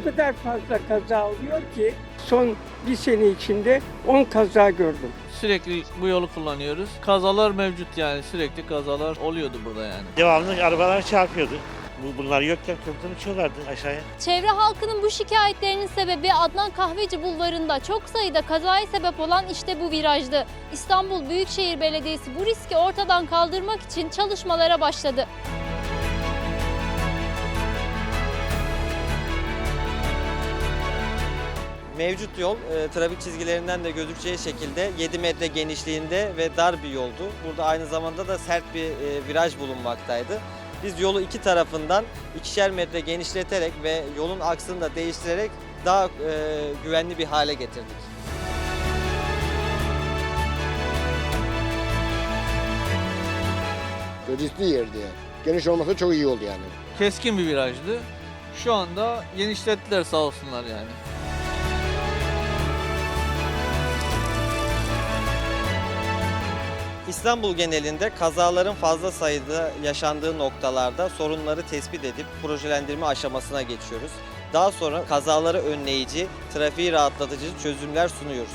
O kadar fazla kaza oluyor ki son bir sene içinde 10 kaza gördüm. Sürekli bu yolu kullanıyoruz. Kazalar mevcut yani sürekli kazalar oluyordu burada yani. Devamlı arabalar çarpıyordu. Bu- Bunlar yokken köprüden uçuyorlardı aşağıya. Çevre halkının bu şikayetlerinin sebebi Adnan Kahveci Bulvarı'nda çok sayıda kazaya sebep olan işte bu virajdı. İstanbul Büyükşehir Belediyesi bu riski ortadan kaldırmak için çalışmalara başladı. Mevcut yol e, trafik çizgilerinden de gözükeceği şekilde 7 metre genişliğinde ve dar bir yoldu. Burada aynı zamanda da sert bir e, viraj bulunmaktaydı. Biz yolu iki tarafından ikişer metre genişleterek ve yolun aksını da değiştirerek daha e, güvenli bir hale getirdik. riskli yerdi yani. Geniş olması çok iyi oldu yani. Keskin bir virajdı. Şu anda genişlettiler sağ olsunlar yani. İstanbul genelinde kazaların fazla sayıda yaşandığı noktalarda sorunları tespit edip projelendirme aşamasına geçiyoruz. Daha sonra kazaları önleyici, trafiği rahatlatıcı çözümler sunuyoruz.